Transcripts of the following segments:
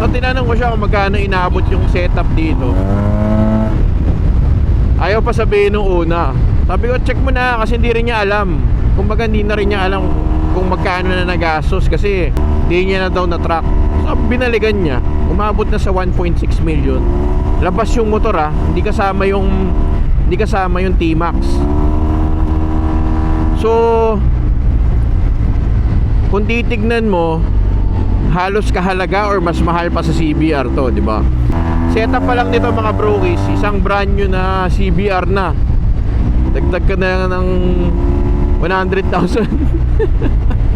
So tinanong ko siya kung magkano inaabot yung setup dito. Ayaw pa sabihin nung una. Sabi ko, check mo na kasi hindi rin niya alam. Kumbaga hindi na rin niya alam kung magkano na nagastos kasi hindi niya na daw na track. So binaligan niya. Umabot na sa 1.6 million. Labas yung motor ah. Hindi kasama yung hindi kasama yung T-Max. So kung titignan mo halos kahalaga or mas mahal pa sa CBR to, di ba? Setup pa lang nito mga brokies, isang brand new na CBR na. Dagdag ka na ng 100,000.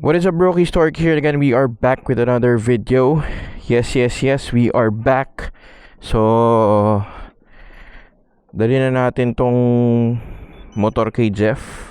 What is up Brokey Stork here again we are back with another video Yes yes yes we are back So Dali na natin tong motor kay Jeff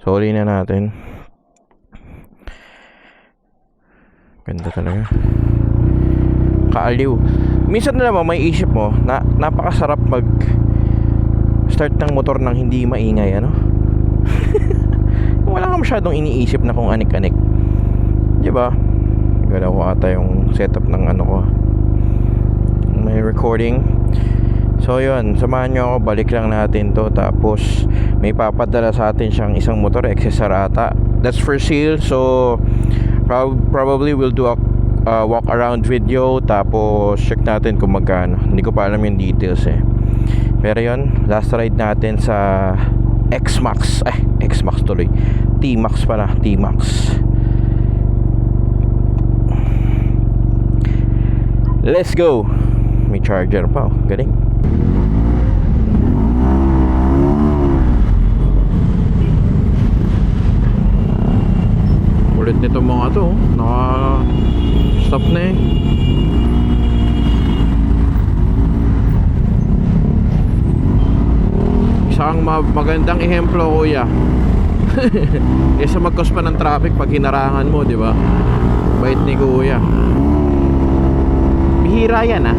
Sorry na natin Ganda talaga Kaaliw Minsan na naman may isip mo na Napakasarap mag Start ng motor ng hindi maingay ano wala ka masyadong iniisip na kung anik-anik. Di ba? Galaw ko ata yung setup ng ano ko. May recording. So yun, samahan nyo ako, balik lang natin to. Tapos may papadala sa atin siyang isang motor, XSR ata. That's for sale, so prob- Probably we'll do a uh, walk around video. Tapos check natin kung magkano. Hindi ko pa alam yung details eh. Pero yun, last ride natin sa X-Max. Eh, X-Max tuloy. T-Max pala, T-Max. Let's go. May charger pa, oh. galing Ulit nito mga to, oh. naka stop na eh Isang ma- magandang ehemplo kuya Kesa mag-cause pa ng traffic pag hinarangan mo, di ba? Bait ni kuya Bihira yan ah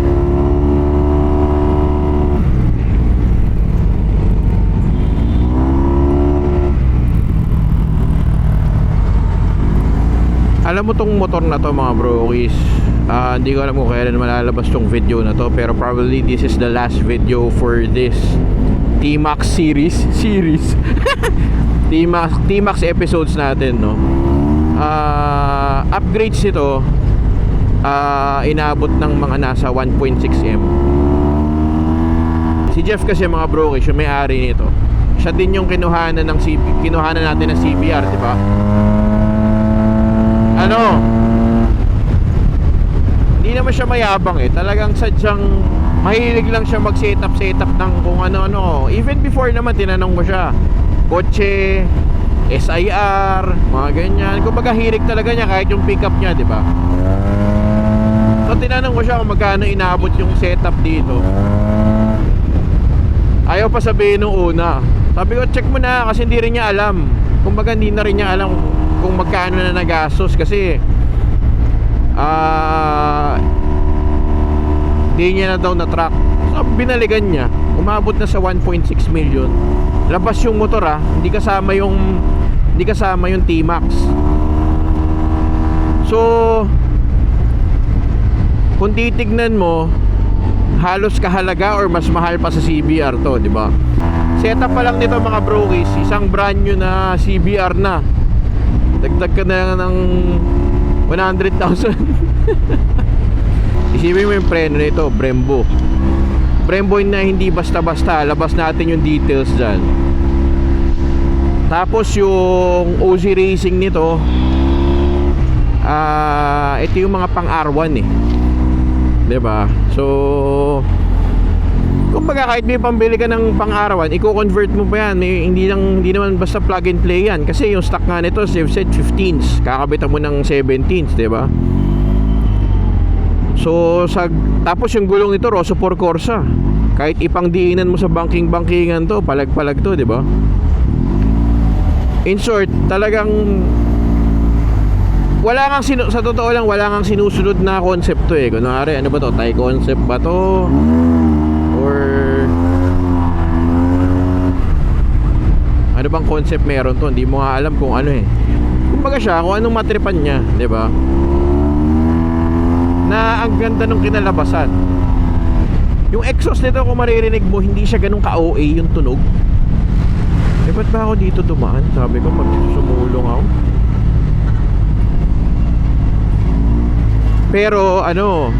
Alam mo tong motor na to mga brokies Ah, Hindi ko alam kung kailan malalabas tong video na to Pero probably this is the last video for this T-Max series Series. T-Max, T-Max episodes natin no? Ah, Upgrades ito ah, Inaabot ng mga nasa 1.6M Si Jeff kasi mga brokies Yung may-ari nito. Siya din yung kinuhanan ng CB, kinuhanan natin ng CBR, di ba? Ano? Hindi naman siya mayabang eh. Talagang sadyang mahilig lang siya mag setup setup ng kung ano-ano. Even before naman tinanong ko siya kotse SIR mga ganyan. Kumbaga hilig talaga niya kahit yung pickup niya di ba? So tinanong ko siya kung magkano inaabot yung setup dito. Ayaw pa sabihin nung una. Sabi ko check mo na kasi hindi rin niya alam. Kumbaga hindi na rin niya alam kung magkano na nagastos kasi ah hindi niya na daw na track so binaligan niya. Umabot na sa 1.6 million. Labas yung motor ah. Hindi kasama yung hindi kasama yung T-Max. So kung titignan mo halos kahalaga or mas mahal pa sa CBR to di ba? Setup pa lang nito mga brokies. Isang brand new na CBR na dagdag ka na ng 100,000 isipin mo yung preno nito Brembo. Brembo na hindi basta-basta. Labas natin yung details dyan. Tapos yung OZ Racing nito ah ito yung mga pang R1 eh. Ba so Kumbaga kahit may pambili ka ng pang-arawan, i-convert mo pa yan. May, hindi lang hindi naman basta plug and play yan kasi yung stock nga nito, safe set 15s. Kakabitan mo ng 17s, 'di ba? So sa tapos yung gulong nito Rosso for Corsa. Kahit ipang diinan mo sa banking-bankingan to, palag-palag to, 'di ba? In short, talagang wala kang sinu- sa totoo lang wala kang sinusunod na konsepto eh. Kunwari, ano ba to? Thai concept ba to? Or Ano bang concept meron to? Hindi mo nga alam kung ano eh. Kumbaga siya, kung anong matripan niya, 'di ba? Na ang ganda ng kinalabasan. Yung exhaust nito kung maririnig mo, hindi siya ganun ka-OA yung tunog. Eh, ba't ba ako dito dumaan? Sabi ko, pag sumulong ako. Pero, ano,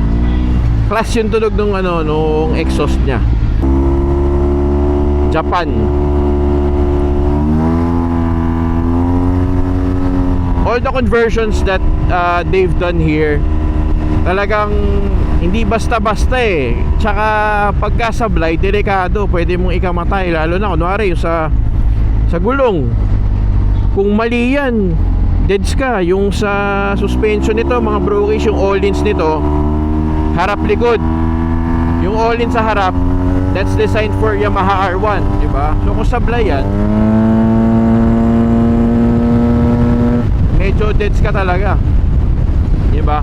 class yung tunog nung, ano, nung exhaust niya. Japan. All the conversions that uh, they've done here, talagang hindi basta-basta eh. Tsaka pagkasablay, delikado. Pwede mong ikamatay. Lalo na, kunwari, yung sa, sa gulong. Kung mali yan, deads ka. Yung sa suspension nito, mga brokies, yung all-ins nito, harap-likod. Yung all-in sa harap, that's designed for Yamaha R1, di ba? So kung sablay yan, medyo deads ka talaga. Di ba?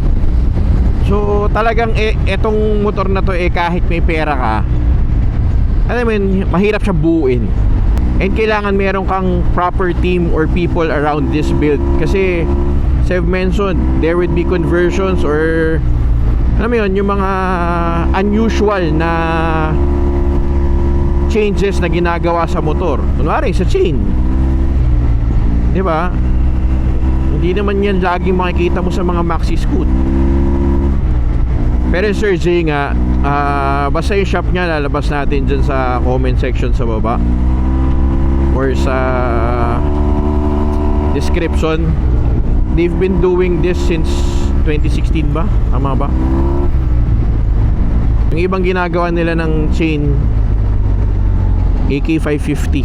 So talagang eh, etong motor na to eh kahit may pera ka, alam mo yun, mahirap siya buuin. And kailangan meron kang proper team or people around this build. Kasi, as I've mentioned, there would be conversions or alam mo yun, yung mga unusual na changes na ginagawa sa motor. Kunwari, sa chain. Di ba? Hindi naman yan laging makikita mo sa mga maxi scoot. Pero Sir J nga, ah, basta yung shop niya lalabas natin dyan sa comment section sa baba or sa description. They've been doing this since 2016 ba? Tama ba? Yung ibang ginagawa nila ng chain AK550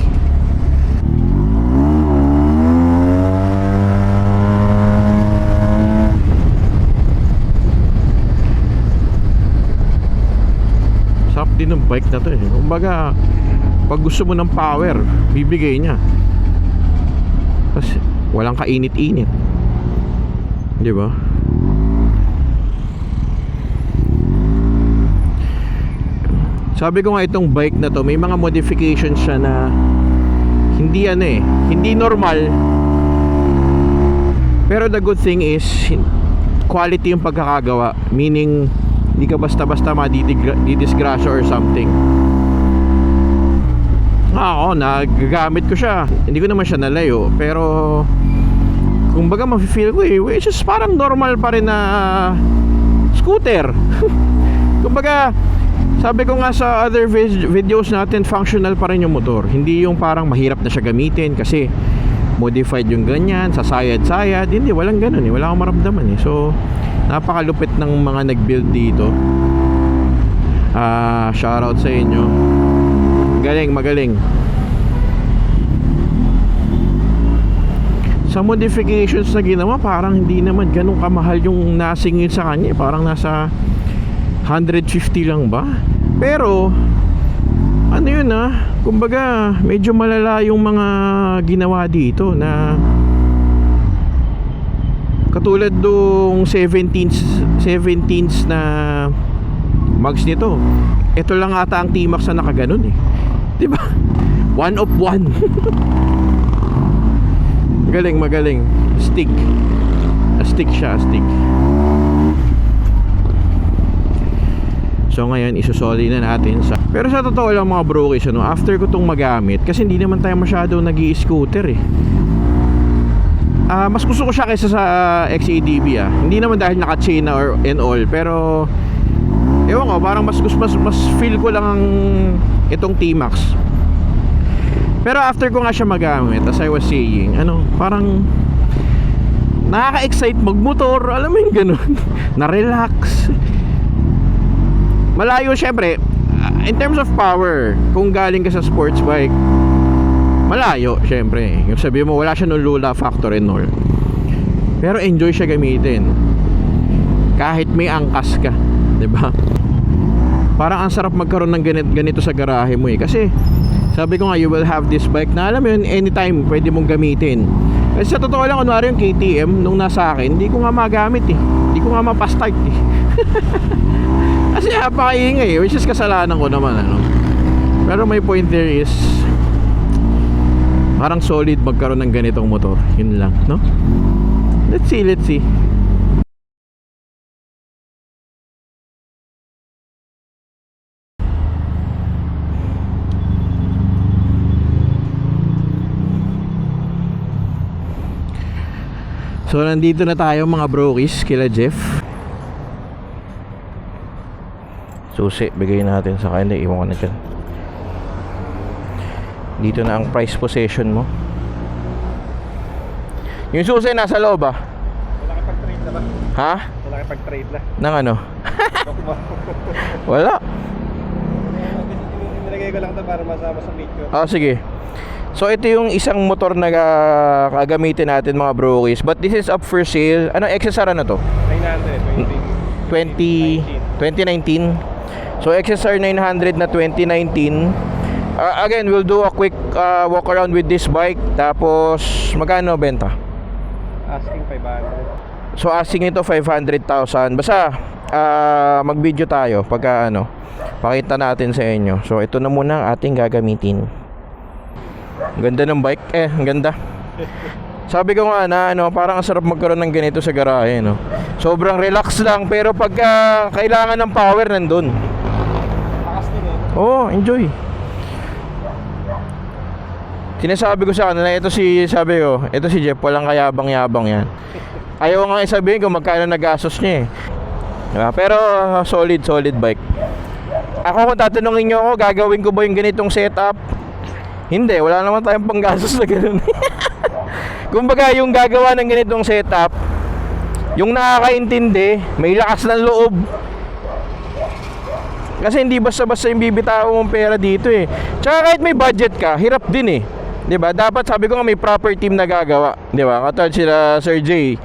Sarap din ng bike na to eh. Kumbaga, pag gusto mo ng power, bibigay niya. Kasi walang kainit-init. Di ba? Sabi ko nga itong bike na to, may mga modifications siya na hindi ano eh, hindi normal. Pero the good thing is quality yung pagkakagawa, meaning hindi ka basta-basta madidisgrasya or something. Ah, ako, nagagamit ko siya. Hindi ko naman siya nalayo, pero kumbaga mafe-feel ko eh, which is parang normal pa rin na scooter. kumbaga, sabi ko nga sa other videos natin, functional pa rin yung motor. Hindi yung parang mahirap na siya gamitin kasi modified yung ganyan, sasayad-sayad. Hindi, walang ganun eh. Wala akong maramdaman eh. So, napakalupit ng mga nag-build dito. Ah, shoutout sa inyo. Galing, magaling. Sa modifications na ginawa, parang hindi naman ganun kamahal yung nasingil sa kanya. eh. Parang nasa 150 lang ba? Pero ano yun ah, kumbaga medyo malala yung mga ginawa dito na katulad nung 17s 17s na mags nito. Ito lang ata ang T-Max na nakaganon eh. 'Di ba? One of one. magaling, magaling. Stick. A stick siya, a stick. So ngayon isusoli na natin sa Pero sa totoo lang mga brokies ano, after ko tong magamit kasi hindi naman tayo masyado nag scooter eh. Ah, mas gusto ko siya kaysa sa XADB ah. Hindi naman dahil naka-chain na or and all, pero ewan ko, parang mas gusto mas, mas feel ko lang ang itong T-Max. Pero after ko nga siya magamit, as I was saying, ano, parang nakaka-excite magmotor, alam mo yung ganun, na-relax. Malayo syempre, ah, in terms of power, kung galing ka sa sports bike, malayo syempre. Yung sabi mo, wala siya nung lula factor and all. Pero enjoy siya gamitin. Kahit may angkas ka, 'di ba? Parang ang sarap magkaroon ng ganito, ganito sa garahe mo eh. Kasi sabi ko nga, you will have this bike na alam mo yun, anytime pwede mong gamitin. Kasi sa totoo lang, kunwari yung KTM, nung nasa akin, hindi ko nga magamit eh. Hindi ko nga mapastart eh. Kasi napakaingay eh, which is kasalanan ko naman ano. Pero my point there is Parang solid magkaroon ng ganitong motor. Yun lang, no? Let's see, let's see. So nandito na tayo mga brokies kila Jeff. Susi, bigay natin sa kanya. Iwan ko na dyan. Dito na ang price possession mo. Yung susi nasa loob ah. Wala kang pag-trade na ba? Ha? Wala kang pag-trade na. Nang ano? Wala. Nilagay ko lang ito para masama sa picture. Ah, sige. So ito yung isang motor na ga- gagamitin natin mga brokies. But this is up for sale. Ano, XSR ano to? 900, 20, 2019. So XSR 900 na 2019. Uh, again, we'll do a quick uh, walk around with this bike. Tapos magkano benta? Asking 500. So asking nito 500,000. Basta ah, mag-video tayo pagka ano, pakita natin sa inyo. So ito na muna ang ating gagamitin. Ganda ng bike. Eh, ang ganda. Sabi ko nga na ano, parang ang sarap magkaroon ng ganito sa garahe, no. Sobrang relax lang pero pagka kailangan ng power nandun. Eh. Oh, enjoy. Sinasabi ko sa kanila, ito si, sabi ko, ito si Jeff, walang kayabang-yabang yan. Ayaw nga isabihin kung magkano nagastos niya eh. Diba? Pero uh, solid, solid bike. Ako kung tatanungin nyo ako, gagawin ko ba yung ganitong setup? Hindi, wala naman tayong panggastos na ganun. Kumbaga yung gagawa ng ganitong setup, yung nakakaintindi, may lakas ng loob, kasi hindi basta-basta yung bibitaw mong pera dito eh. Tsaka kahit may budget ka, hirap din eh. 'Di ba? Dapat sabi ko nga may proper team na gagawa, 'di ba? Katulad sila Sir J.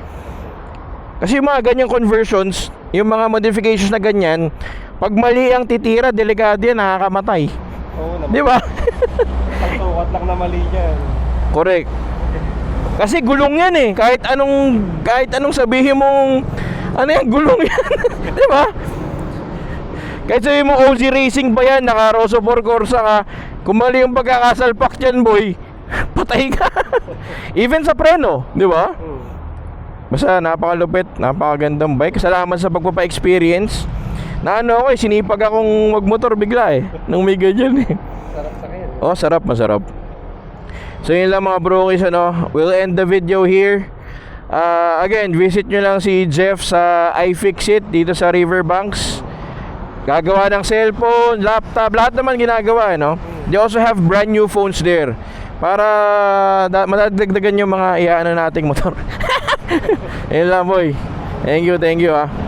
Kasi yung mga ganyang conversions, yung mga modifications na ganyan, pag mali ang titira, delikado yan, nakakamatay. Oo naman. 'Di ba? Pagtukat lang na mali dyan. Correct. Kasi gulong yan eh. Kahit anong kahit anong sabihin mong ano yan, gulong yan. 'Di ba? Kahit sabihin mo OG Racing ba yan, naka Rosso for Corsa ka, kung mali yung pagkakasalpak dyan boy, patay ka. Even sa preno, di ba? Hmm. Basta napakalupit, napakagandang bike. Salamat sa pagpapa-experience. Na ano ako eh, sinipag akong magmotor bigla eh. Nung may ganyan eh. Sarap sa kanya. Oh, sarap, masarap. So yun lang mga brokies ano, we'll end the video here. Uh, again, visit nyo lang si Jeff sa iFixit dito sa Riverbanks. Gagawa ng cellphone, laptop, lahat naman ginagawa, no? They also have brand new phones there. Para da- madadagdagan yung mga iyaano nating motor. Yun lang, boy. Thank you, thank you, ah.